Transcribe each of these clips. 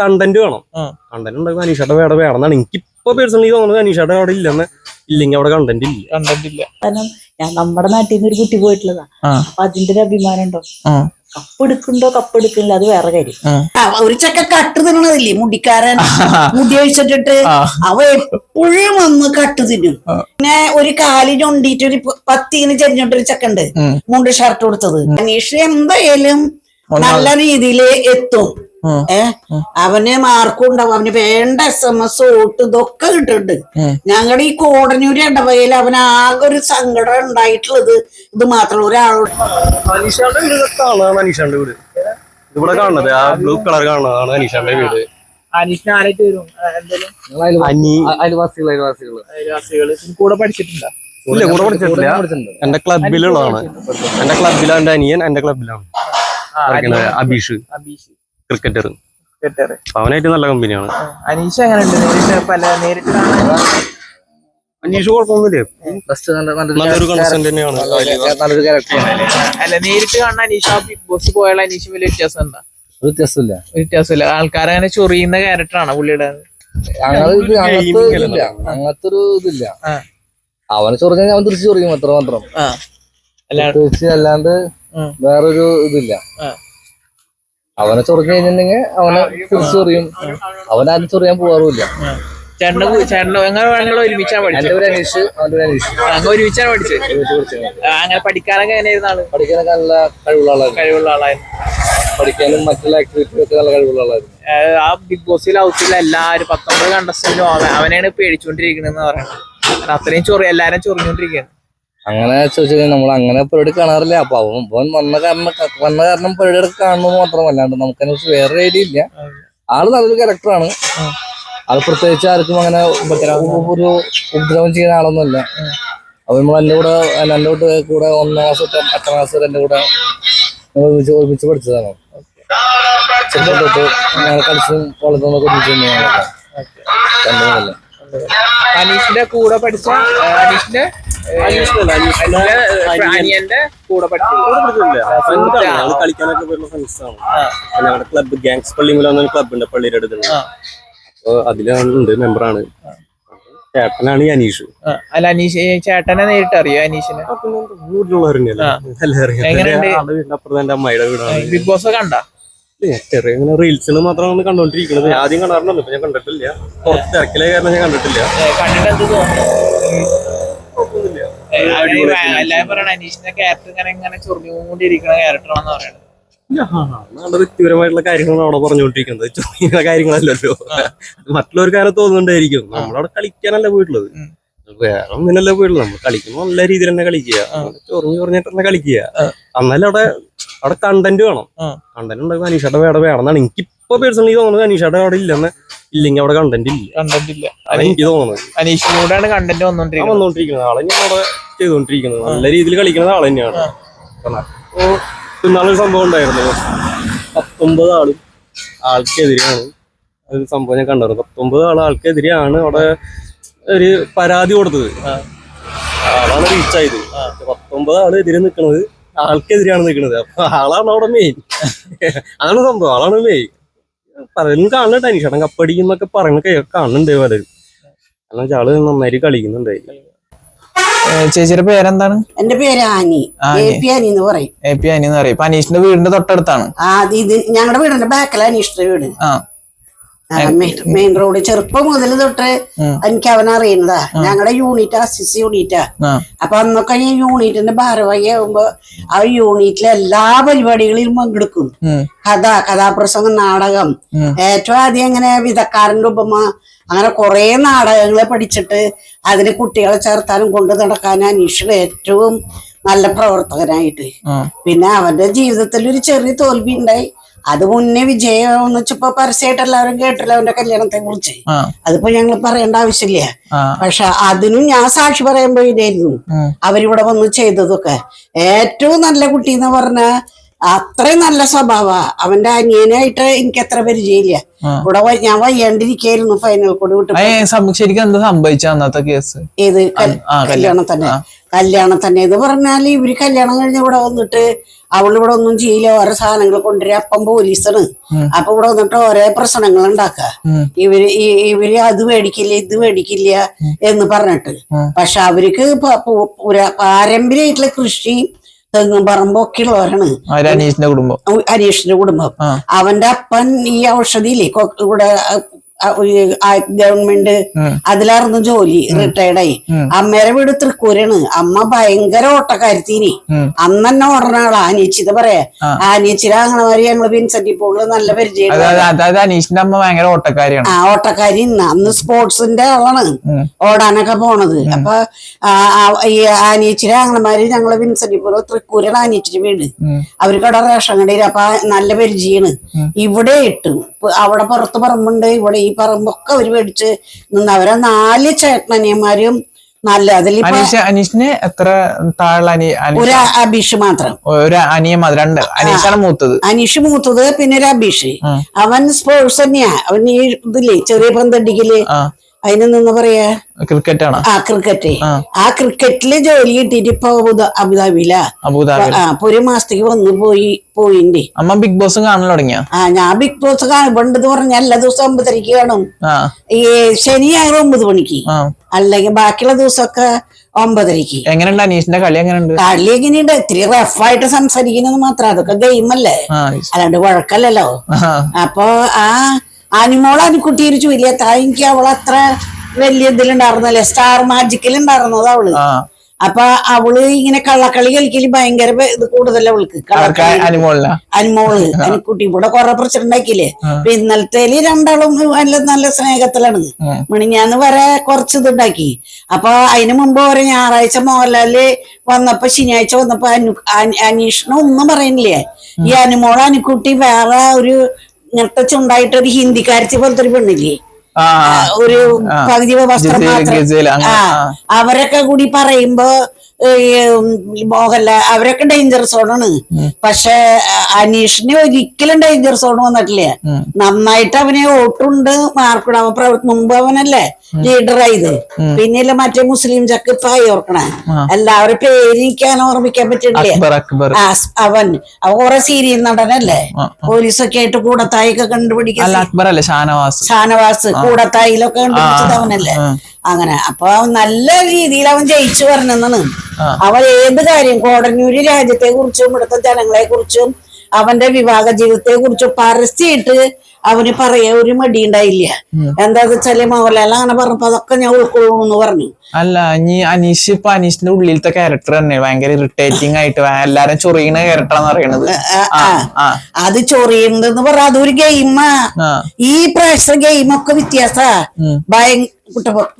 Content വേണം. Content ഉണ്ടെങ്കിൽ അനീഷയുടെ വേറെ വേണം എന്നാണ് എനിക്കിപ്പോ പേഴ്സണലി തോന്നുന്നത് അനീഷയുടെ അവിടെ ഇല്ലെന്ന്. ഇല്ലെങ്കിൽ അവിടെ കണ്ടന്റ് ഇല്ല. കണ്ടിട്ടില്ല കാരണം ഞാൻ നമ്മുടെ നാട്ടിൽ നിന്ന് ഒരു കുട്ടി പോയിട്ടുള്ളതാ. അപ്പൊ അതിന്റെ ഒരു അഭിമാനം ഉണ്ടോ? കപ്പെടുക്കുണ്ടോ കപ്പെടുക്കുന്നില്ല അത് വേറെ കാര്യം. ഒരു ചക്ക കട്ട് തിന്നണതില്ലേ? മുടിക്കാരൻ മുടി ഒഴിച്ചിട്ടിട്ട്. അവ എപ്പോഴും വന്ന് കട്ട് തിന്നും. പിന്നെ ഒരു കാലി ചൊണ്ടിട്ട് ഒരു പത്തിന് പത്തിങ്ങനെ ചെരിഞ്ഞോട്ടൊരു ചക്ക ഉണ്ട്. മുണ്ട് ഷർട്ട് കൊടുത്തത് അനീഷ് എന്തായാലും നല്ല രീതിയിൽ എത്തും. ഏ? അവന് മാർക്കും ഉണ്ടാവും. അവന് വേണ്ട എസ് എം എസ് വോട്ട് ഇതൊക്കെ കിട്ടുന്നുണ്ട് ഞങ്ങളുടെ ഈ കോടന്നൂര് ഇടവകയിൽ അവന് ആകെ ഒരു സങ്കടം ഉണ്ടായിട്ടുള്ളത് ഇത് മാത്രമല്ല. ഒരാളോട് അനീഷയുടെ വീട് ഇവിടെ കാണുന്നത്. ആ ബ്ലൂ കളർ കാണുന്നതാണ് അനീഷാന്റെ വീട്. കൂടെ പഠിച്ചിട്ടുണ്ടോ ഇല്ല കൂടെ പഠിച്ചിട്ടില്ല. എന്റെ ക്ലബിലുള്ളതാണ് എന്റെ ക്ലബിലാണ് എന്റെ അനിയൻ എന്റെ ക്ലബിലാണ് അബീഷ്. അബീഷ്. ക്രിക്കറ്റർ അവനായിട്ട് നല്ല കമ്പനിയാണ്. അനീഷ് എങ്ങനെ ഉണ്ട് നേരിട്ട് പല നേരിട്ട് അനീഷ് കുഴപ്പമൊന്നുമില്ല. നല്ലൊരു കൺസെന്റ് തന്നെയാണ്. നല്ലൊരു ക്യാരക്ടറാണ് അല്ല നേരിട്ട് കാണാൻ അനീഷ് ബിഗ് ബോസ് പോയാൽ അനീഷ് വലിയ വ്യത്യാസം എന്താ? ഒരു വ്യത്യാസമില്ല. വ്യത്യാസമില്ല. ആൾക്കാരെ ചൊറിയുന്ന ക്യാരക്ടറാണ് പുള്ളിയുടെ? അങ്ങനത്തെ ഒരു ഇതില്ല. അവനെ ചൊറിഞ്ഞാൽ അവൻ തിരിച്ചു ചൊറിയും അത്ര മാത്രം. അല്ലാണ്ട്. വേറൊരു ഇതില്ല. അവനെ ചൊറിഞ്ഞു കഴിഞ്ഞിട്ടുണ്ടെങ്കിൽ അവനെ തിരിച്ചു ചൊറിയും. അവനാരും ചൊറിയാൻ പോകാറുമില്ല ചേട്ടന് കു- ചേട്ടന് എങ്ങനെ വേണമെങ്കിലും ഒരുമിച്ചാ എന്റെ പഠിച്ചത്? ഒരു അനീഷ് അവന്റെ ഒരു അനീഷ് അങ്ങ് ഒരുമിച്ചാണ് പഠിച്ചത്? ഒരുമിച്ച് പഠിച്ചത്. ആ, അങ്ങനെ പഠിക്കാനൊക്കെ എങ്ങനെയായിരുന്ന ആൾ? പഠിക്കാനൊക്കെ നല്ല കഴിവുള്ള ആളായിരുന്നു. കഴിവുള്ള ആളായിരുന്നു. പഠിക്കാനും മറ്റുള്ള ആക്ടിവിറ്റിയൊക്കെ നല്ല കഴിവുള്ള ആളായിരുന്നു. ആ, ആ ബിഗ് ബോസിൽ ഹൗസിൽ എല്ലാരും പത്തൊമ്പത് കണ്ടസ്റ്റന്റും അവനെയാണ് പേടിച്ചോണ്ടിരിക്കുന്നത് പറയുന്നത്. അത്രയും ചൊറി എല്ലാരും ചൊറിഞ്ഞോണ്ടിരിക്കുകയാണ്. അങ്ങനെ ചോദിച്ചു കഴിഞ്ഞാൽ നമ്മൾ അങ്ങനെ പരിപാടി കാണാറില്ല. അപ്പൊ അവൻ അവൻ വന്ന കാരണം വന്ന കാരണം പരിപാടി കാണുന്നത് മാത്രമല്ലാണ്ട് നമുക്കതിനെ കുറിച്ച് വേറെ ഐഡിയ ഇല്ല. ആൾ നല്ലൊരു ക്യാരക്ടറാണ് അത് ആൾ പ്രത്യേകിച്ച് ആർക്കും അങ്ങനെ ഒരു ഉപദ്രവം ചെയ്യുന്ന ആളൊന്നുമല്ല. അപ്പൊ നമ്മൾ എന്റെ കൂടെ എന്റെ കൂടെ കൂടെ ഒന്നാം ക്ലാസ് തൊട്ട് എട്ടാം ക്ലാസ് എന്റെ എന്റെ കൂടെ ഒരുമിച്ച് ഒരുമിച്ച് പഠിച്ചതാണ്. ചെറുപ്പം തൊട്ട് ഞങ്ങൾ കളിച്ചും വളർത്തുന്നൊക്കെ ഒരുമിച്ച് തന്നെയാണ്. രണ്ടു അനീഷിന്റെ കൂടെ പഠിച്ച അനീഷിന്റെ. അനിയന്റെ കൂടെ ഞങ്ങൾ കളിക്കാനൊക്കെ വരുന്ന ഫ്രണ്ട്സാണ്. ഞങ്ങളുടെ ക്ലബ്ബ് ഗാങ്സ് പള്ളിമുല ക്ലബ് ഉണ്ട് പള്ളിയുടെ അപ്പൊ അതിലുണ്ട് മെമ്പറാണ് ചേട്ടനാണ് ഈ അനീഷ്. അല്ല അനീഷ് ചേട്ടനെ നേരിട്ട് അറിയോ അനീഷിനെ? അപ്പുറത്ത് എന്റെ അമ്മയുടെ വീടാണ്. ബിഗ് ബോസ് കണ്ട? ചെറിയ ഇങ്ങനെ റീൽസിൽ മാത്രമാണ് കണ്ടോണ്ടിരിക്കുന്നത് ആദ്യം കാണാറുണ്ട് ഇപ്പൊ ഞാൻ കണ്ടിട്ടില്ല. കുറച്ച് തിരക്കിലെ കാരണം ഞാൻ കണ്ടിട്ടില്ല. എല്ലാരും പറയണ അനീഷിന്റെ ക്യാരക്ടർ ഇങ്ങനെ ഇങ്ങനെ ചൊറിഞ്ഞുകൊണ്ടിരിക്കുന്ന ക്യാരക്ടറാണെന്ന് പറയണത്. വ്യക്തിപരമായിട്ടുള്ള കാര്യങ്ങളാണ് അവിടെ പറഞ്ഞുകൊണ്ടിരിക്കുന്നത്. ചെറിയ കാര്യങ്ങളല്ലല്ലോ. മറ്റുള്ളവർക്ക് അങ്ങനെ തോന്നുന്നുണ്ടായിരിക്കും. നമ്മളവിടെ കളിക്കാനല്ല പോയിട്ടുള്ളത്. വേറെ ഒന്നിനല്ലേ പോയിട്ടുള്ളത് നമ്മൾ കളിക്കുമ്പോൾ നല്ല രീതിയിൽ തന്നെ കളിക്കുക. ചൊറിഞ്ഞു ചൊറിഞ്ഞിട്ട് തന്നെ കളിക്കുക. എന്നാലും അവിടെ അവിടെ കണ്ടന്റ് വേണം. കണ്ടന്റ് ഉണ്ടെങ്കിൽ അനീഷയുടെ വേടെ വേണം എന്നാണ് എനിക്കിപ്പോ പേഴ്സണലി തോന്നുന്നത് അനീഷയുടെ അവിടെ ഇല്ലെന്ന്. ഇല്ലെങ്കിൽ അവിടെ കണ്ടന്റ് ഇല്ല. കണ്ടിട്ടില്ല അതാണ് എനിക്ക് തോന്നുന്നത്. അനീഷിനോടാണ് കണ്ടന്റ് വന്നോണ്ടിരിക്കുന്നത്. വന്നോണ്ടിരിക്കുന്നത്. ആളെ ഞാൻ അവിടെ ചെയ്തോണ്ടിരിക്കുന്നത്. നല്ല രീതിയിൽ കളിക്കുന്നത് ആൾ തന്നെയാണ്. ഇപ്പോ ഇന്നാളൊരു സംഭവം ഉണ്ടായിരുന്നു. പത്തൊമ്പത് ആളും ആൾക്കെതിരെയാണ്. ഒരു സംഭവം ഞാൻ കണ്ടായിരുന്നു പത്തൊമ്പത് ആൾ ആൾക്കെതിരെയാണ് അവിടെ ഒരു പരാതി കൊടുത്തത്. ആളാണ് റീച്ച് ആയത്. പത്തൊമ്പത് ആൾ എതിരെ നിൽക്കുന്നത് ആൾക്കെതിരെയാണ് നിൽക്കുന്നത് അപ്പൊ ആളാണ് അവിടെ മെയിൻ അതാണ് സംഭവം. ആളാണ് മെയിൻ പലരും കാണുന്നുണ്ട്. അനീഷണം കപ്പടിക്കുന്നൊക്കെ പറയുന്ന കേ- കാണുന്നുണ്ട് പലരും. കാരണം വെച്ചാൽ ആൾ നന്നായിട്ട് കളിക്കുന്നുണ്ട്. ചേച്ചിയുടെ പേരെന്താണ്? എന്റെ പേര് ആനി. എന്ന് പറയും. എ പി ആനി എന്ന് പറയും. അനീഷിന്റെ വീടിന്റെ തൊട്ടടുത്താണ്. ആ ഇത് ഞങ്ങളുടെ വീടിന്റെ ബാക്കിലാണ് അനീഷിന്റെ വീട്. ആ. Main road. ചെറുപ്പം മുതൽ തൊട്ട്. എനിക്ക് അവൻ അറിയുന്നതാ. ഞങ്ങളുടെ യൂണിറ്റ് അസിസ് യൂണിറ്റാ. അപ്പൊ അന്നൊക്കെ ഞാൻ യൂണിറ്റിന്റെ ഭാരവാഹി ആകുമ്പോ ആ യൂണിറ്റിലെ എല്ലാ പരിപാടികളിലും പങ്കെടുക്കും. കഥ കഥാപ്രസംഗം നാടകം. ഏറ്റവും ആദ്യം ഇങ്ങനെ വിധക്കാരന്റെ ഉപമ അങ്ങനെ കുറെ നാടകങ്ങളെ പഠിച്ചിട്ട് അതിന് കുട്ടികളെ ചേർത്താനും കൊണ്ടു നടക്കാനും അനീഷിന് ഏറ്റവും നല്ല പ്രവർത്തകനായിട്ട്. പിന്നെ അവന്റെ ജീവിതത്തിൽ ഒരു ചെറിയ തോൽവി ഉണ്ടായി. അത് മുന്നേ വിജയം എന്ന് വെച്ചപ്പോ പരസ്യമായിട്ട് എല്ലാവരും കേട്ടില്ല അവന്റെ കല്യാണത്തെ കുറിച്ച്. അതിപ്പോ ഞങ്ങൾ പറയേണ്ട ആവശ്യമില്ല. പക്ഷെ അതിനും ഞാൻ സാക്ഷി പറയാൻ പോയില്ലായിരുന്നു. അവരിവിടെ വന്ന് ചെയ്തതൊക്കെ. ഏറ്റവും നല്ല കുട്ടി എന്ന് പറഞ്ഞ അത്രയും നല്ല സ്വഭാവ. അവന്റെ അനിയനായിട്ട് എനിക്ക് അത്ര പരിചയമില്ല. ഇവിടെ ഞാൻ വയ്യാണ്ടിരിക്കായിരുന്നു ഫൈനൽ കൂടെ വിട്ടു ശരിക്കും എന്താ സംഭവിച്ച അന്നത്തെ കേസ് ഏത് കല്യാണം. തന്നെ. കല്യാണം തന്നെ എന്ന് പറഞ്ഞാൽ ഇവർ കല്യാണം കഴിഞ്ഞ് ഇവിടെ വന്നിട്ട് അവളിവിടെ ഒന്നും ചെയ്യില്ല. ഓരോ സാധനങ്ങൾ കൊണ്ടുവരിക അപ്പം പോലീസാണ്. അപ്പൊ ഇവിടെ വന്നിട്ട് ഓരോ പ്രശ്നങ്ങൾ ഉണ്ടാക്ക. ഇവർ ഇവർ അത് മേടിക്കില്ല ഇത് മേടിക്കില്ല എന്ന് പറഞ്ഞിട്ട്. പക്ഷെ അവർക്ക് പാരമ്പര്യമായിട്ടുള്ള കൃഷി തെങ്ങും പറമ്പൊക്കെ ഉള്ളവരാണ് അനീഷിന്റെ കുടുംബം. അനീഷിന്റെ കുടുംബം. അവന്റെ അപ്പൻ ഈ ഔഷധിയില്ലേ ഇവിടെ ഗവൺമെന്റ്. അതിലായിരുന്നു ജോലി റിട്ടയർഡായി. അമ്മേരെ വീട് തൃക്കൂരാണ്. അമ്മ ഭയങ്കര ഓട്ടക്കാരത്തീനി. അന്ന് തന്നെ ഓടുന്ന ആളാ അനീച്ചിത് പറയാ. ആ. അങ്ങനെമാരി ഞങ്ങൾ വിൻസെന്റ് പോളിൽ നല്ല പരിചയം ആ ഓട്ടക്കാരി അന്ന് സ്പോർട്സിന്റെ ആളാണ്. ഓടാനൊക്കെ പോണത്. അപ്പൊ ഈ ആനീച്ചിര അങ്ങനെമാരി ഞങ്ങൾ വിൻസെന്റിപ്പുറ തൃക്കൂരാണ് ആനീച്ചിരി വീട്. അവർക്ക് അവിടെ റേഷൻ കടയിൽ അപ്പൊ നല്ല പരിചയാണ്. ഇവിടെ ഇട്ടു. അവിടെ പുറത്ത് പറമ്പുണ്ട്. ഇവിടെ ഈ പറമ്പൊക്കെ അവർ മേടിച്ച് നിന്ന് അവരെ നാല് ചേട്ടനിയന്മാരും നല്ല അതിലിപ്പോ അനീഷ് അനീഷിന് എത്ര താഴെ ഒരു അബീഷ് മാത്രം. ഒരു അനിയ രണ്ട്. അനീഷാണ് മൂത്തത്. അനീഷ് മൂത്തത് പിന്നെ ഒരു അബീഷ്. അവൻ സ്പോർട്സ് തന്നെയാ. അവൻ ഈ ഇതില്ലേ ചെറിയ പന്തടിക്കൽ ആ അതിന് നിന്ന് പറയാ? ക്രിക്കറ്റ് ആണ് ആ ക്രിക്കറ്റ്. ആ. ക്രിക്കറ്റിൽ ജോലി കിട്ടിയിട്ട് ഇപ്പൊ അബുദാബിയില. അബുദാബി ആ അപ്പൊ ഒരു മാസത്തേക്ക് വന്ന് പോയി പോയിന്റെ അമ്മ ബിഗ് ബോസ് കാണാൻ തുടങ്ങിയ? ആ ഞാൻ ബിഗ് ബോസ് കാണുമ്പോണ്ടെന്ന് പറഞ്ഞ എല്ലാ ദിവസവും ഒമ്പതരക്ക് കാണും. ഈ ശനി ഞായർ ഒമ്പത് മണിക്ക്. അല്ലെങ്കിൽ ബാക്കിയുള്ള ദിവസമൊക്കെ ഒമ്പതരക്ക് എങ്ങനെയുണ്ട് അനീഷിന്റെ കളി എങ്ങനെയുണ്ട്? കളി എങ്ങനെയുണ്ട്? ഇത്തിരി റഫായിട്ട് സംസാരിക്കുന്നത് മാത്രം. അതൊക്കെ ഗെയിമല്ലേ അല്ലേ? അല്ലാണ്ട് വഴക്കല്ലല്ലോ. അപ്പൊ ആ അനിമോൾ അനുക്കുട്ടി ഒരു ചുരിയ എനിക്ക് അവൾ അത്ര വലിയ ഇതിലുണ്ടായിരുന്നല്ലേ? സ്റ്റാർ മാജിക്കിൽ ഉണ്ടായിരുന്നത് അവൾ. അപ്പൊ അവൾ ഇങ്ങനെ കള്ളക്കളി കളിക്കൽ ഭയങ്കര ഇത് കൂടുതൽ അവൾക്ക്. അനിമോൾ അനുക്കുട്ടി ഇവിടെ കൊറേ പ്രശ്നം ഉണ്ടാക്കിയില്ലേ? അപ്പൊ ഇന്നലത്തേൽ രണ്ടാളും നല്ല നല്ല സ്നേഹത്തിലാണ്. മിണിഞ്ഞാന്ന് വരെ കുറച്ച് ഇതുണ്ടാക്കി അപ്പൊ അതിന് മുമ്പ് ഒരു ഞായറാഴ്ച മോഹൻലാൽ വന്നപ്പോ ശനിയാഴ്ച വന്നപ്പോ അനു അനി- ഒന്നും പറയുന്നില്ലേ ഈ അനുമോൾ അനുക്കുട്ടി വേറെ ഒരു ഇങ്ങനത്തെ ചുണ്ടായിട്ട് ഒരു ഹിന്ദിക്കാരത്തി പോലത്തെ ഒരു പെണ്ണില്ലേ ഒരു പകുതി വസ്ത്രം മാത്രം. അവരൊക്കെ കൂടി പറയുമ്പോ മോഹൻലാൽ അവരൊക്കെ ഡേഞ്ചർ സോണാണ് പക്ഷെ അനീഷിന് ഒരിക്കലും ഡേഞ്ചർ സോൺ വന്നിട്ടില്ല. നന്നായിട്ട് അവനെ ഓട്ടുണ്ട് മാർക്കുണ്ട് അവൻ മുമ്പ് അവനല്ലേ? ലീഡറായത് പിന്നെയല്ലേ മറ്റേ മുസ്ലിം ചക്ക് ഇപ്പൊ ഓർക്കണേ. എല്ലാവരും പേരിക്കാൻ ഓർമ്മിക്കാൻ പറ്റില്ലേ? അവൻ. അവൻ കുറെ സീരിയൽ നടനല്ലേ? പോലീസൊക്കെ ആയിട്ട് കൂടത്തായൊക്കെ കണ്ടുപിടിക്കാൻ ഷാനവാസ്? ഷാനവാസ് കൂടത്തായിലൊക്കെ കണ്ടുപിടിച്ചത് അവനല്ലേ? അങ്ങനെ. അപ്പൊ അവൻ നല്ല രീതിയിൽ അവൻ ജയിച്ചു വരണമെന്നാണ് അവൻ ഏത് കാര്യം? കോടന്നൂര് രാജ്യത്തെ കുറിച്ചും ഇവിടുത്തെ ജനങ്ങളെ കുറിച്ചും അവന്റെ വിവാഹ ജീവിതത്തെ കുറിച്ചും പരസ്യമായിട്ട് അവന് പറയാ ഒരു മടി ഉണ്ടായില്ല? എന്താ വെച്ചാൽ മോഹൻലാൽ അങ്ങനെ പറഞ്ഞപ്പോ അതൊക്കെ ഞാൻ ഉൾക്കൊള്ളുന്നു പറഞ്ഞു. അല്ല ഇനി അനീഷ് ഇപ്പൊ അനീഷിന്റെ ഉള്ളിലത്തെ ക്യാരക്ടർ തന്നെ ഭയങ്കര ഇറിറ്റേറ്റിംഗ് ആയിട്ട് എല്ലാരും ചൊറിയണ ക്യാരക്ടർ പറയണത്. അത് ചൊറിയണ്ടെന്ന് പറഞ്ഞ അതൊരു ഗെയിമാ ഈ പ്രാവശ്യത്തെ ഗെയിമൊക്കെ വ്യത്യാസ.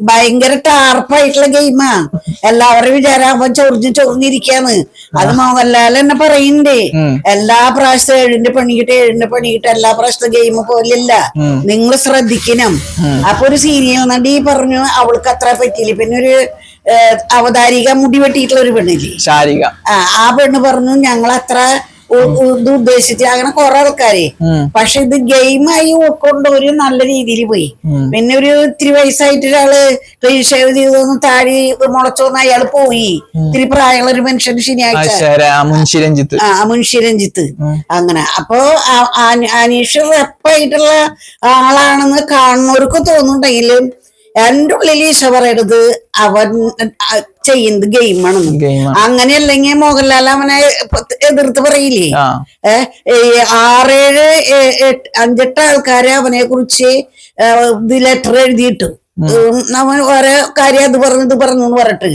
ഭയങ്കര ടാർപ്പായിട്ടുള്ള ഗെയിമാ എല്ലാവരും വിചാരാകുമ്പോ ചൊറിഞ്ഞ് ചൊറിഞ്ഞിരിക്കാന്ന്. അത് മോഹൻലാൽ എന്നെ പറയണ്ടേ. എല്ലാ പ്രാവശ്യം ഏഴിന്റെ പണിക്കിട്ട് ഏഴിന്റെ പണിക്കിട്ട് എല്ലാ പ്രാവശ്യത്തെ ഗെയിം പോലെയല്ല നിങ്ങൾ ശ്രദ്ധിക്കണം. അപ്പൊ ഒരു സീനിയർ നടി പറഞ്ഞു അവൾക്ക് അത്ര പറ്റിയില്ല. പിന്നെ ഒരു അവതാരിക മുടി വെട്ടിയിട്ടുള്ള ഒരു പെണ്ണില്ലേ? ശാരിക. ആ പെണ്ണ് പറഞ്ഞു ഞങ്ങൾ അത്ര ഉദ്ദേശിച്ച് അങ്ങനെ കുറെ ആൾക്കാരെ. പക്ഷെ ഇത് ഗെയിമായി ഉൾക്കൊണ്ട് ഒരു നല്ല രീതിയിൽ പോയി. പിന്നെ ഒരു ഇത്തിരി വയസ്സായിട്ട് ഒരാൾ ഷേവ് ചെയ്തൊന്ന് താടി മുളച്ചോന്ന് അയാൾ പോയി. ഇത്തിരി പ്രായമുള്ള ഒരു മനുഷ്യൻ ശനിയാഴ്ച. മുൻഷി രഞ്ജിത്ത്. ആ മുൻഷി രഞ്ജിത്ത്. അങ്ങനെ. അപ്പൊ അനീഷ് റെപ്പായിട്ടുള്ള ആളാണെന്ന് കാണുന്നവർക്ക് തോന്നുന്നുണ്ടെങ്കിലും എന്റെ ഉള്ളിൽ ഈശോ പറയരുത് അവൻ ചെയ്യുന്നത് ഗെയിമാണെന്ന് ഗെയിമാണ് അങ്ങനെയല്ലെങ്കിൽ മോഹൻലാൽ അവനെ എതിർത്ത് പറയില്ലേ? ഏഹ് ആറേഴ് അഞ്ചെട്ട് ആൾക്കാരെ അവനെ കുറിച്ച് ലെറ്റർ എഴുതിയിട്ടു. അവൻ ഓരോ കാര്യം അത് പറഞ്ഞു ഇത് പറഞ്ഞു എന്ന് പറഞ്ഞിട്ട്.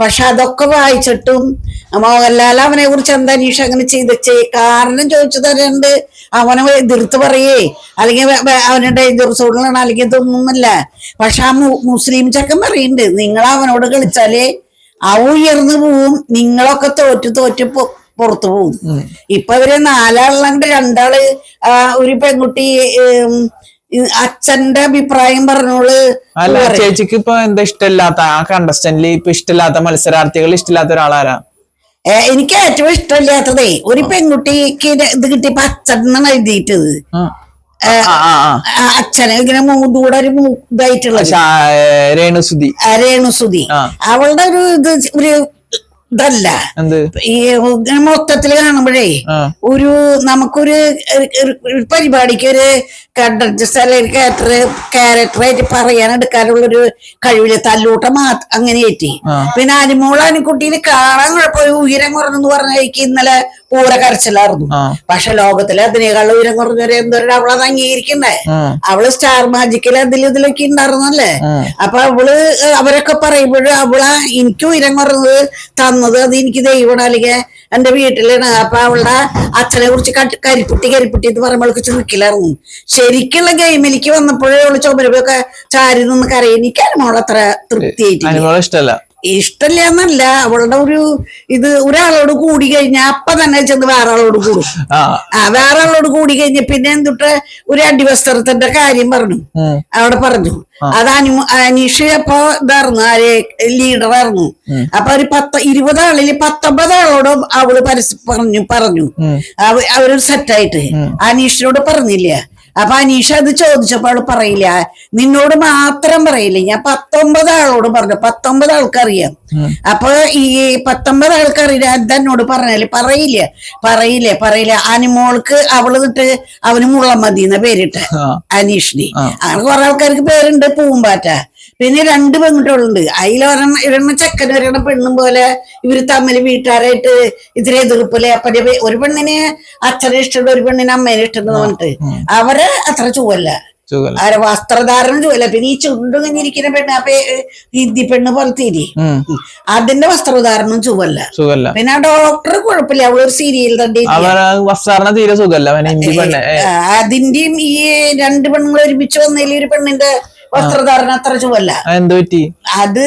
പക്ഷെ അതൊക്കെ വായിച്ചിട്ടും മോഹൻലാൽ അവനെ കുറിച്ച് എന്താ അനീഷ് അങ്ങനെ ചെയ്തേ കാരണം ചോദിച്ചു തരണ്ട് അവനെ എതിർത്ത് പറയേ. അല്ലെങ്കിൽ അവന് ഡേഞ്ചർ സോണിലാണ് അല്ലെങ്കിൽ ഇതൊന്നുമല്ല. പക്ഷെ ആ മുസ്ലിം ചക്കൻ പറയുന്നുണ്ട് നിങ്ങൾ അവനോട് കളിച്ചാലേ അവ ഉയർന്നു പോവും. നിങ്ങളൊക്കെ തോറ്റു തോറ്റു പുറത്തു പോകും ഇപ്പൊ ഇവർ നാലാളുണ്ട് രണ്ടാൾ ഒരു പെൺകുട്ടി അച്ഛന്റെ അഭിപ്രായം പറഞ്ഞോൾ അല്ല ചേച്ചിക്ക് ഇപ്പൊ എന്താ ഇഷ്ടമില്ലാത്ത ആ കണ്ടസ്റ്റന്റിൽ ഇപ്പൊ ഇഷ്ടമില്ലാത്ത മത്സരാർത്ഥികൾ ഇഷ്ടമില്ലാത്ത ഒരാളാരാ? എനിക്ക് ഏറ്റവും ഇഷ്ടമില്ലാത്തതേ ഒരു പെൺകുട്ടിക്ക് ഇത് കിട്ടിയപ്പോ അച്ഛൻ എന്നാണ് എഴുതിയിട്ടത്. അച്ഛന് ഇങ്ങനെ മൂന്നൂടെ ഒരു ശാ- രേണുസുതി. രേണുസുതി. അവളുടെ ഒരു ഇത് ഒരു ഇതല്ല. ഈ മൊത്തത്തിൽ കാണുമ്പോഴേ ഒരു നമുക്കൊരു പരിപാടിക്ക് ഒരു കണ്ടസ്റ്റ് അല്ലെങ്കിൽ ക്യാരക്ടർ ക്യാരക്ടറായിട്ട് പറയാൻ എടുക്കാനുള്ളൊരു കഴിവില്ല. തല്ലൂട്ട മാത്ര അങ്ങനെ ഏറ്റി പിന്നെ അനിമോൾ അനിക്കുട്ടീനെ കാണാൻ കുഴപ്പമില്ല ഉയരം കുറഞ്ഞെന്ന് പറഞ്ഞാൽ ഇന്നലെ പൂര കരച്ചിലായിരുന്നു. പക്ഷെ ലോകത്തിലെ അതിനേക്കാൾ ഉയരം കുറഞ്ഞവരെ എന്തോരം അവളത് അംഗീകരിക്കണ്ടേ അവൾ സ്റ്റാർ മാജിക്കിൽ അതിൽ ഇതിലൊക്കെ ഉണ്ടായിരുന്നല്ലേ? അപ്പൊ അവൾ അവരൊക്കെ പറയുമ്പോഴും അവൾ എനിക്ക് ഉയരം കുറഞ്ഞത് തന്നത് അത് എനിക്ക് ദൈവമാണ്. അല്ലെങ്കിൽ എന്റെ വീട്ടിലാണ്. അപ്പൊ അവളുടെ അച്ഛനെ കുറിച്ച് കരിപ്പുട്ടി കരിപ്പുട്ടി എന്ന് പറയുമ്പോൾ ചുരുക്കിലായിരുന്നു ശരിക്കുള്ള ഗെയിം എനിക്ക് വന്നപ്പോഴേ ഉള്ള ചുമരുമൊക്കെ ചാരി നിന്ന് കരയും. എനിക്ക് അനുമോളത്ര തൃപ്തിയായിട്ടില്ല. തൃപ്തിയായിട്ട് ഇഷ്ടല്ല ഇഷ്ടല്ല. എന്നല്ല അവളുടെ ഒരു ഇത് ഒരാളോട് കൂടി കഴിഞ്ഞാൽ അപ്പൊ തന്നെ ചെന്ന് വേറെ ആളോട് കൂടും. ആ. വേറെ ആളോട് കൂടി കഴിഞ്ഞ പിന്നെ എന്തുട്ട് ഒരു അടിവസ്ത്രത്തിന്റെ കാര്യം പറഞ്ഞു. അവിടെ പറഞ്ഞു. അത് അനു അനീഷ് അപ്പൊ ഇതായിരുന്നു ആര് ലീഡറായിരുന്നു അപ്പൊ ഒരു പത്ത് ഇരുപത് ആളിൽ പത്തൊമ്പത് ആളോട് അവൾ പരസ്യം പറഞ്ഞു പറഞ്ഞു. അവരൊരു അവർ സെറ്റായിട്ട് അനീഷിനോട് പറഞ്ഞില്ല. അപ്പൊ അനീഷ അത് ചോദിച്ചപ്പോ അവൾ പറയില്ല. നിന്നോട് മാത്രം പറയില്ല. ഞാൻ പത്തൊമ്പത് ആളോട് പറഞ്ഞു. പത്തൊമ്പത് ആൾക്കറിയാം. അപ്പൊ ഈ പത്തൊമ്പത് ആൾക്കറിയില്ല. എന്നോട് പറഞ്ഞാൽ പറയില്ല. പറയില്ല പറയില്ല. അനിമോൾക്ക് അവൾ തൊട്ട് അവന് മുള്ളമതി എന്ന പേരിട്ട്. അനീഷിനെ. അനീഷിന് അങ്ങനെ കുറെ ആൾക്കാർക്ക് പേരുണ്ട്. പൂമ്പാറ്റ. പിന്നെ രണ്ട് പെൺകുട്ടികളുണ്ട്. അതിലൊരെണ്ണ ഒരെണ്ണ ചെക്കൻ ഒരെണ്ണ പെണ്ണും പോലെ ഇവർ തമ്മിൽ വീട്ടുകാരായിട്ട് ഇത്തിരി എതിർപ്പില്ലേ അപ്പൊ ഒരു- പെണ്ണിനെ അച്ഛനെ ഇഷ്ടമുണ്ട് ഒരു പെണ്ണിന് അമ്മേനെ ഇഷ്ടം പറഞ്ഞിട്ട്. അവർ അത്ര ചുവല്ല. അവരെ വസ്ത്രധാരണം ചുവല്ല. പിന്നെ ഈ ചുണ്ടും കഞ്ഞിരിക്കുന്ന പെണ്ണ് അപ്പൊ ഹിന്ദി പെണ്ണ് പോലത്തേരി അതിന്റെ വസ്ത്രധാരണം ചുവല്ല. പിന്നെ ആ ഡോക്ടർ കുഴപ്പമില്ല. അവളൊരു സീരിയൽ തന്നെ അവൻ വസ്ത്രാരണ തീരെ സുഖല്ല അതിന്റെയും ഈ രണ്ട് പെണ്ണുങ്ങൾ ഒരുമിച്ച് വന്നതിൽ ഒരു പെണ്ണിന്റെ വസ്ത്രധാരണം അത്ര ചുവല്ല. അത് എന്ത് പറ്റി? അത്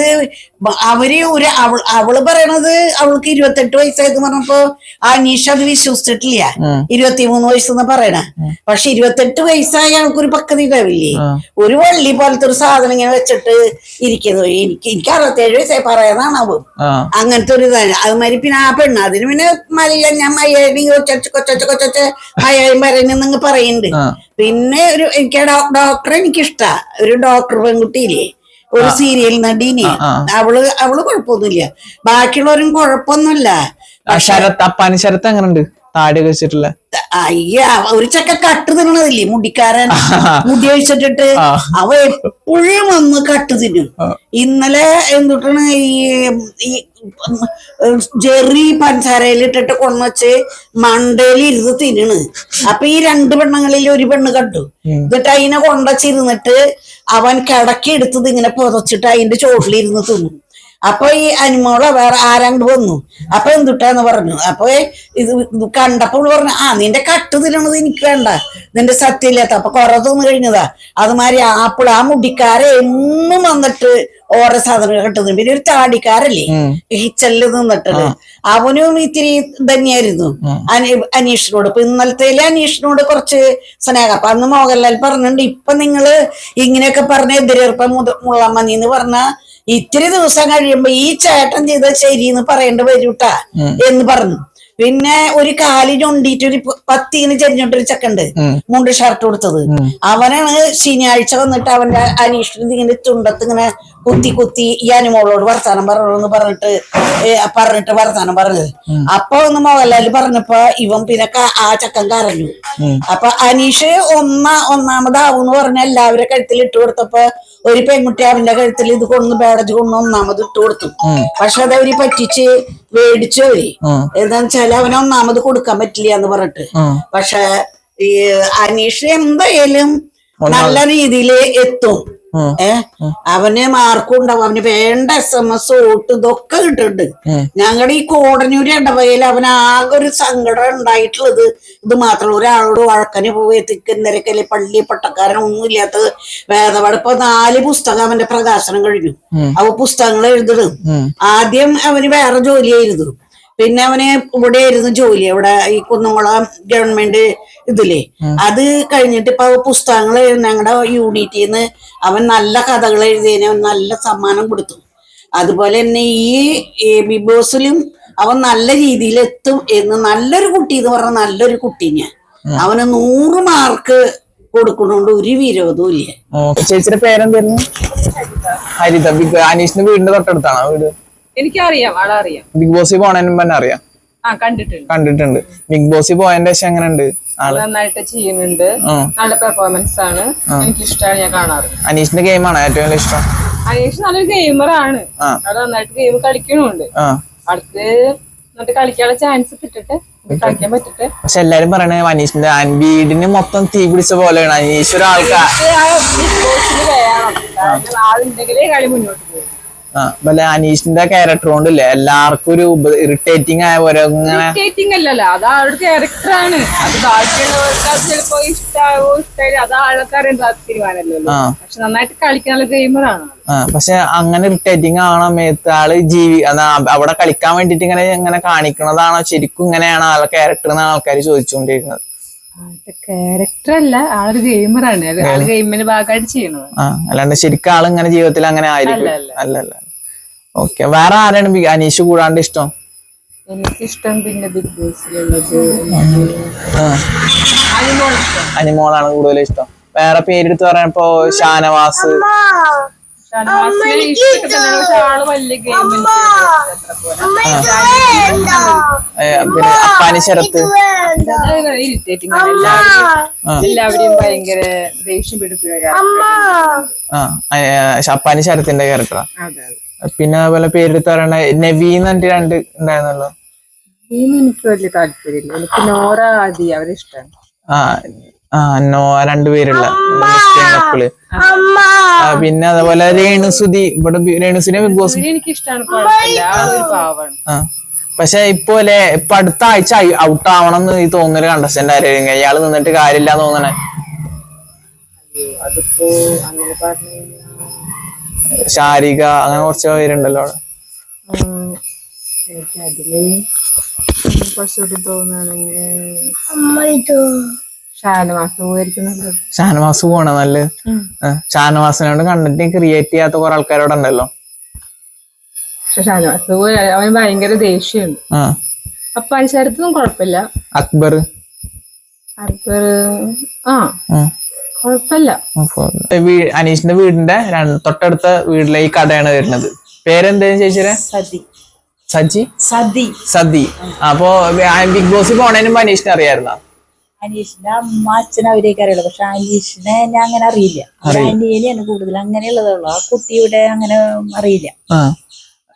അവർ ഒരു അവൾ അവൾ പറയണത് അവൾക്ക് ഇരുപത്തെട്ട് വയസ്സായത് പറഞ്ഞപ്പോ ആ നീഷ അത് വിശ്വസിച്ചിട്ടില്ല. ഇരുപത്തിമൂന്ന് വയസ്സെന്ന് പറയണ. പക്ഷെ ഇരുപത്തെട്ട് വയസ്സായ ആൾക്കൊരു പക്വത ഉണ്ടാവില്ലേ. ഒരു വള്ളി പോലത്തെ ഒരു സാധനം ഇങ്ങനെ വെച്ചിട്ട് ഇരിക്കുന്നു. എനിക്ക് എനിക്ക് അറുപത്തേഴ് വയസ്സായി പറയാനാണാവും അങ്ങനത്തെ ഒരു ഇതാണ്. അതുമാതിരി പിന്നെ ആ പെണ്ണ് അതിന് പിന്നെ മലയാളം ഞാൻ മലയാളി കൊച്ചു കൊച്ചു കൊച്ചു മലയാളം പറയുന്നെന്ന് പറയുന്നുണ്ട്. പിന്നെ ഒരു എനിക്ക് ഡോക്ടറെ എനിക്കിഷ്ട. ഒരു ഡോക്ടർ പെൺകുട്ടിയില്ലേ? ഒരു സീരിയൽ നടീനെ. അവൾ അവൾ കുഴപ്പമൊന്നുമില്ല. ബാക്കിയുള്ളവരും കുഴപ്പമൊന്നുമില്ല. ശരത്ത് അപ്പാനി ശരത്ത് എങ്ങനുണ്ട്? താടിയൊക്കെ വെച്ചിട്ടുള്ള. അയ്യ ഒരു ചക്ക കട്ട് തിന്നണതില്ലേ മുടിക്കാരൻ? മുടി അഴിച്ചിട്ടിട്ട്. അവ എപ്പോഴും വന്ന് കട്ട് തിന്നും. ഇന്നലെ എന്തുട്ടാണ് ഈ ജെറി പഞ്ചാരയിലിട്ടിട്ട് കൊണ്ടുവച്ച് മണ്ടയിൽ ഇരുന്ന് തിന്നണ്. അപ്പൊ ഈ രണ്ട് പെണ്ണുങ്ങളിൽ ഒരു പെണ്ണ് കണ്ടു. എന്നിട്ട് അതിനെ കൊണ്ടച്ചിരുന്നിട്ട് അവൻ കിടക്കി എടുത്തത് ഇങ്ങനെ പുതച്ചിട്ട് അതിന്റെ ചോട്ടിലിരുന്ന് തിന്നു. അപ്പൊ ഈ അനിമോളെ വേറെ ആരാണ്ട് വന്നു. അപ്പൊ എന്തുട്ടാന്ന് പറഞ്ഞു. അപ്പൊ ഇത് കണ്ടപ്പോൾ പറഞ്ഞു ആ നിന്റെ കട്ട് തിരണത് എനിക്ക് വേണ്ട. നിന്റെ സത്യമില്ലാത്ത അപ്പൊ കുറെ തോന്നു കഴിഞ്ഞതാ. അതുമാതിരി ആപ്പിൾ ആ മുടിക്കാരെ എന്നും വന്നിട്ട് ഓരോ സാധനങ്ങൾ കെട്ടുന്നു പിന്നെ ഒരു താടിക്കാരല്ലേ? ഹിച്ചൽ നിന്നിട്ട് അവനും ഇത്തിരി തന്നെയായിരുന്നു അനി- അനീഷിനോട്. ഇപ്പൊ ഇന്നലത്തെ അനീഷിനോട് കുറച്ച് സ്നേഹം. അപ്പൊ അന്ന് മോഹൻലാൽ പറഞ്ഞിട്ടുണ്ട് ഇപ്പൊ നിങ്ങൾ ഇങ്ങനെയൊക്കെ പറഞ്ഞ എതിരേർപ്പ മുള്ളമ്മ എന്ന് പറഞ്ഞ ഇത്തിരി ദിവസം കഴിയുമ്പോ ഈ ചേട്ടൻ ചെയ്ത ശരി എന്ന് പറയേണ്ടി വരൂട്ടാ എന്ന് പറഞ്ഞു. പിന്നെ ഒരു കാലിനുണ്ടിട്ട് ഒരു പത്തിന് ചെരിഞ്ഞോട്ടൊരു ചെക്കുണ്ട് മുണ്ട് ഷർട്ട് കൊടുത്തത് അവനാണ് ശനിയാഴ്ച വന്നിട്ട് അവന്റെ അനീഷിന് ഇങ്ങനെ ചുണ്ടത്ത് ഇങ്ങനെ കുത്തി കുത്തി ഈ അനുമോളോട് വർത്താനം പറഞ്ഞു പറഞ്ഞിട്ട് പറഞ്ഞിട്ട് വർത്താനം പറഞ്ഞത്. അപ്പൊ ഒന്ന് മോഹൻലാൽ പറഞ്ഞപ്പോ ഇവൻ പിന്നെ ആ ചക്കൻ കരഞ്ഞു. അപ്പൊ അനീഷ് ഒന്ന ഒന്നാമതാവൂന്ന് പറഞ്ഞ എല്ലാവരുടെ കഴുത്തിൽ ഇട്ട് കൊടുത്തപ്പോ ഒരു പെൺകുട്ടി അവന്റെ കഴുത്തിൽ ഇത് കൊണ്ടു ബാഡജ് കൊണ്ട് ഒന്നാമത് ഇട്ട് കൊടുത്തു. പക്ഷെ അതവര് പറ്റിച്ച് മേടിച്ചു അവർ. എന്താന്ന് വെച്ചാൽ അവന് ഒന്നാമത് കൊടുക്കാൻ പറ്റില്ല എന്ന് പറഞ്ഞിട്ട് പക്ഷെ ഈ അനീഷ് എന്തായാലും നല്ല രീതിയിൽ എത്തും. ഏ? അവന് മാർക്കും ഉണ്ടാവും. അവന് വേണ്ട എസ് എം എസ് വോട്ട് ഇതൊക്കെ കിട്ടുന്നുണ്ട് ഞങ്ങളുടെ ഈ കോടന്നൂര് ഇടവകയിൽ അവന് ആകെ ഒരു സങ്കടം ഉണ്ടായിട്ടുള്ളത് ഇത് മാത്രമല്ല ഒരാളോട് വഴക്കന് പോയി തിക്കുന്നരക്കൽ പള്ളി പട്ടക്കാരൻ ഒന്നും ഇല്ലാത്തത്. വേദപാട് നാല് പുസ്തകം അവന്റെ പ്രകാശനം കഴിഞ്ഞു. അവ പുസ്തകങ്ങൾ എഴുതണം. ആദ്യം അവന് വേറെ ജോലിയായിരുന്നു പിന്നെ അവന് ഇവിടെ ആയിരുന്നു ജോലി. അവിടെ ഈ കുന്നംകുളം ഗവൺമെന്റ് ഇതിലേ അത് കഴിഞ്ഞിട്ട് ഇപ്പൊ പുസ്തകങ്ങൾ ഞങ്ങളുടെ യൂണിറ്റിൽ നിന്ന് അവൻ നല്ല കഥകൾ എഴുതിയതിന് അവൻ നല്ല സമ്മാനം കൊടുത്തു. അതുപോലെ തന്നെ ഈ ബിഗ് ബോസിലും അവൻ നല്ല രീതിയിൽ എത്തും എന്ന് നല്ലൊരു കുട്ടി എന്ന് പറഞ്ഞ നല്ലൊരു കുട്ടി ഞാൻ. അവന് നൂറ് മാർക്ക് കൊടുക്കണോണ്ട് ഒരു വിരോധവും ഇല്ല. ചേച്ചിയുടെ പേരെന്തായിരുന്നു? ഹരിത ബിഗ് അനീഷിന്റെ വീടിന്റെ തൊട്ടടുത്താണോ വീട്? എനിക്കറിയാം ആളറിയാം. ബിഗ് ബോസിൽ പോണതിന് തന്നെ അറിയാം. ആ കണ്ടിട്ടുണ്ട്. കണ്ടിട്ടുണ്ട്. ബിഗ് ബോസിൽ പോയതിന്റെ ശേഷം എങ്ങനെയുണ്ട് ആൾ? നന്നായിട്ട് ചെയ്യുന്നുണ്ട്. നല്ല പെർഫോമൻസ് ആണ്. ഞാൻ കാണാറ്. അനീഷിന്റെ ഗെയിമാണ് ഏറ്റവും വലിയ ഇഷ്ടം? അനീഷ് നല്ലൊരു ഗെയിമറാണ് നന്നായിട്ട് ഗെയിം കളിക്കണുണ്ട് അടുത്ത് എന്നിട്ട് കളിക്കാനുള്ള ചാൻസ് കിട്ടിട്ട് പക്ഷെ എല്ലാരും പറയണേ അനീഷിന്റെ വീടിന് മൊത്തം തീ പിടിച്ച പോലെയാണ് അനീഷ് ഒരാൾക്കാർ ആളുണ്ടെങ്കിലേ കളി മുന്നോട്ട് പോകും. ആ അല്ല അനീഷിന്റെ ക്യാരക്ടർ കൊണ്ടില്ലേ എല്ലാവർക്കും ഒരു ഇറിറ്റേറ്റിംഗ് ആയ പോലെ ഇറിറ്റേറ്റിംഗ് അല്ലല്ലോ അത് ആളുടെ ക്യാരക്ടറാണ് അത് ബാക്കിയുള്ളവർക്ക് അത് ചിലപ്പോ ഇഷ്ടാവോ ഇഷ്ടമായില്ല അത് ആൾക്കാരെ തീരുമാനമല്ലോ പക്ഷെ നന്നായിട്ട് കളിക്കാനുള്ള ഗെയിമറാണ് പക്ഷെ അങ്ങനെ ഇറിറ്റേറ്റിംഗ് ആണ് ആൾ ജീവി അവിടെ കളിക്കാൻ വേണ്ടിട്ട് ഇങ്ങനെ ഇങ്ങനെ കാണിക്കണതാണോ? ശരിക്കും ഇങ്ങനെയാണ് ആളെ ക്യാരക്ടർ എന്നാണ് ആൾക്കാർ ചോദിച്ചുകൊണ്ടിരിക്കുന്നത് ആളൊരു ഗെയിമറാണ് ആൾ ഗെയിമിന്റെ ഭാഗമായിട്ട് ചെയ്യണത്. അല്ലാണ്ട് ശരിക്കും ആൾ ഇങ്ങനെ ജീവിതത്തിൽ അങ്ങനെ ആയിരിക്കും. അല്ല, അല്ല. ഓക്കെ വേറെ ആരാണ് അനീഷ് കൂടാണ്ട് ഇഷ്ടം? എനിക്കിഷ്ടം പിന്നെ ബിഗ് ബോസിലുള്ളത് അനിമോളാണ് കൂടുതൽ ഇഷ്ടം. വേറെ പേരെടുത്ത് പറയാനിപ്പോ ഷാനവാസ്. പിന്നെ അപ്പാനി ശരത്ത്. ഇറിറ്റേറ്റിംഗ് എല്ലാവരെയും ഭയങ്കര ദേഷ്യം പിടിപ്പിക്കുക ആ ഏ, അപ്പാനി ശരത്തിന്റെ ക്യാരക്ടറാ പിന്നെ അതുപോലെ പേരെടുത്ത് പറയണ നവീൻ എന്നിട്ട് രണ്ട് ഉണ്ടായിരുന്നല്ലോ. എനിക്ക് വലിയ താല്പര്യമില്ല. എനിക്ക് നോറ ആദി അവരെ ഇഷ്ടമാണ്. ആ ആ നോ രണ്ടുപേരുള്ള കപ്പിൾ. പിന്നെ അതുപോലെ രേണുസുതി. ഇവിടെ രേണുസുനെ ബിഗ് ബോസ് പക്ഷെ ഇപ്പൊ അല്ലെ ഇപ്പൊ അടുത്ത ആഴ്ച ഔട്ട് ആവണം എന്ന് ഈ തോന്നുന്നൊരു കണ്ടസ്റ്റന്റ് ആരെയും ഇയാൾ നിന്നിട്ട് കാര്യമില്ല തോന്നണേ. ശാരിക അങ്ങനെ കുറച്ച് പേരുണ്ടല്ലോ അവിടെ. കുറച്ചുകൂടി തോന്നുകയാണെങ്കിൽ ഷാനവാസ് പോണ? നല്ല ഷാനവാസിനോട് കണ്ടന്റ് ക്രിയേറ്റ് ചെയ്യാത്ത കുറെ ആൾക്കാരോട് ഉണ്ടല്ലോ പക്ഷെ ഷാനവാസ് അവന് ഭയങ്കര ദേഷ്യം. അപ്പൊ അനുസരത്തൊന്നും കുഴപ്പമില്ല. അക്ബർ? അക്ബർ ആ. കുഴപ്പമില്ല. അനീഷിന്റെ വീടിന്റെ തൊട്ടടുത്ത വീട്ടിലെ ഈ കടയാണ് വരുന്നത്. പേരെന്തേലും ചേച്ചിരെ സതി. സജി? സതി. സതി. അപ്പോ ബിഗ് ബോസ് പോണേനും അനീഷിനെ അറിയായിരുന്ന? അനീഷിന്റെ അമ്മ അച്ഛൻ അവരെയൊക്കെ അറിയുള്ളൂ. പക്ഷെ അനീഷിനെ ഞാൻ അങ്ങനെ അറിയില്ല. അനിയനെയാണ് കൂടുതൽ അങ്ങനെയുള്ളതേ ഉള്ളൂ. ആ കുട്ടിയുടെ അങ്ങനെ അറിയില്ല.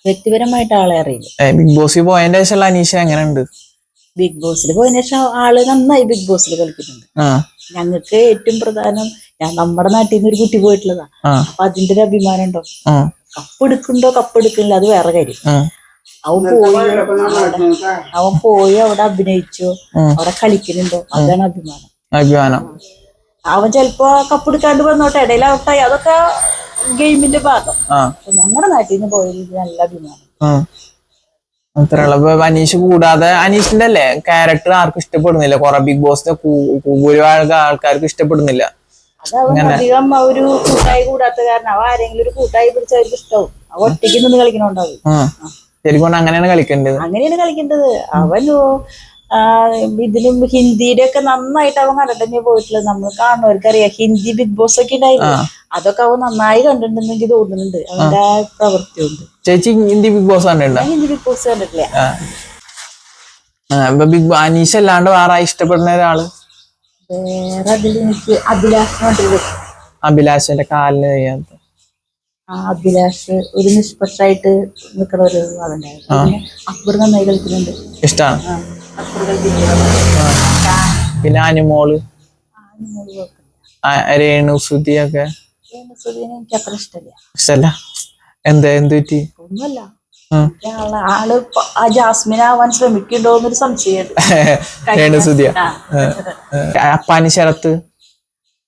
വ്യക്തിപരമായിട്ട് ആളെ അറിയില്ല. ബിഗ് ബോസിൽ പോയതിന്റെ ശേഷമുള്ള അങ്ങനെ ഉണ്ട്? ബിഗ് ബോസിൽ പോയതിനു ശേഷം ആൾ നന്നായി ബിഗ് ബോസിൽ കളിക്കുന്നുണ്ട്. ഞങ്ങൾക്ക് ഏറ്റവും പ്രധാനം ഞാൻ നമ്മുടെ നാട്ടിൽ നിന്ന് ഒരു കുട്ടി പോയിട്ടുള്ളതാ. അപ്പൊ അതിന്റെ ഒരു അഭിമാനം ഉണ്ടോ? കപ്പെടുക്കുണ്ടോ കപ്പ് എടുക്കണ്ടോ കപ്പ് എടുക്കണില്ല അത് വേറെ കാര്യം. അവൻ പോയി അവിടെ അവൻ പോയി അവിടെ അഭിനയിച്ചു. അവിടെ കളിക്കുന്നുണ്ടോ. അതാണ് അഭിമാനം. അഭിമാനം. അവൻ ചിലപ്പോ കപ്പെടുക്കാണ്ട് വന്നോട്ടെ. ഇടയിൽ ഔട്ടായി അതൊക്കെ ഗെയിമിന്റെ ഭാഗം. ഞങ്ങളുടെ നാട്ടിൽ നിന്ന് പോയത് നല്ല അഭിമാനം. ആ. അത്രയുള്ള അനീഷ് കൂടാതെ അനീഷിന്റെ അല്ലേ? ക്യാരക്ടർ ആർക്കും ഇഷ്ടപ്പെടുന്നില്ല. കൊറേ ബിഗ് ബോസിന്റെ ഭൂരിഭാഗം ആൾക്കാർക്ക് ഇഷ്ടപ്പെടുന്നില്ല. അധികം ഒരു കൂട്ടായി കൂടാത്ത കാരണം അവ ആരെങ്കിലും ഒരു കൂട്ടായി പിടിച്ചവർക്ക് ഇഷ്ടവും. അവ ഒറ്റയ്ക്ക് നിന്ന് കളിക്കണുണ്ടാവും. ശരിക്കും അങ്ങനെയാണ് കളിക്കേണ്ടത്. അങ്ങനെയാണ് കളിക്കേണ്ടത്. അവനോ ഇതിലും ഹിന്ദിയുടെ ഒക്കെ നന്നായിട്ട് അവൻ കണ്ടിട്ടേ പോയിട്ടുള്ളത് നമ്മൾ കാണുന്നവർക്ക് അറിയാം ഹിന്ദി ബിഗ് ബോസ് ഒക്കെ ഉണ്ടായിരുന്നു അതൊക്കെ അവൻ നന്നായി കണ്ടിട്ടുണ്ടെന്ന് എനിക്ക് തോന്നുന്നുണ്ട്. അവന്റെ പ്രവൃത്തി ഉണ്ട് ചേച്ചി ഹിന്ദി ബിഗ് ബോസ് കണ്ടിട്ടുണ്ടോ? ഹിന്ദി ബിഗ് ബോസ് കണ്ടിട്ടില്ല. ബിഗ് ബോസ് അനീഷ് അല്ലാണ്ട് വേറെ ഇഷ്ടപ്പെടുന്ന ഒരാൾ? വേറെ അതിൽ എനിക്ക് അഭിലാഷ് അഭിലാഷന്റെ കാലിന് ചെയ്യാത്ത ആ അഭിലാഷ് ഒരു നിഷ്പക്ഷമായിട്ട് നിൽക്കുന്ന ഒരു ആളുണ്ടായിരുന്നു. പിന്നെ അക്ബർ നന്നായി കളിക്കുന്നുണ്ട് ഇഷ്ടാണ് അക്ബർ കളിക്കുന്നുണ്ട് പിന്നെ അനുമോൾ ആനിമോൾ ആ, രേണു സുധി ഒക്കെ രേണുസുധീനെ എനിക്ക് അത്ര ഇഷ്ടമില്ല. ഇഷ്ടല്ല. എന്താ എന്ത് പറ്റി ഒന്നുമല്ല ഉം. ആൾ ആൾ ആ ജാസ്മിൻ ആവാൻ ആ. അപ്പാനി ശരത്ത്?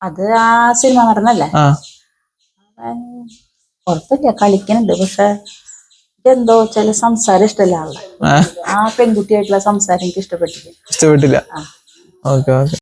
അത് ആ സിനിമ നടന്നല്ലേ? കുഴപ്പമില്ല കളിക്കുന്നുണ്ട് പക്ഷെ എന്തോ ചില സംസാരം ഇഷ്ടമല്ല ആളുടെ ആ, ആ പെൺകുട്ടിയായിട്ടുള്ള സംസാരം എനിക്ക് ഇഷ്ടപ്പെട്ടില്ല. ഇഷ്ടപ്പെട്ടില്ല. Okay okay.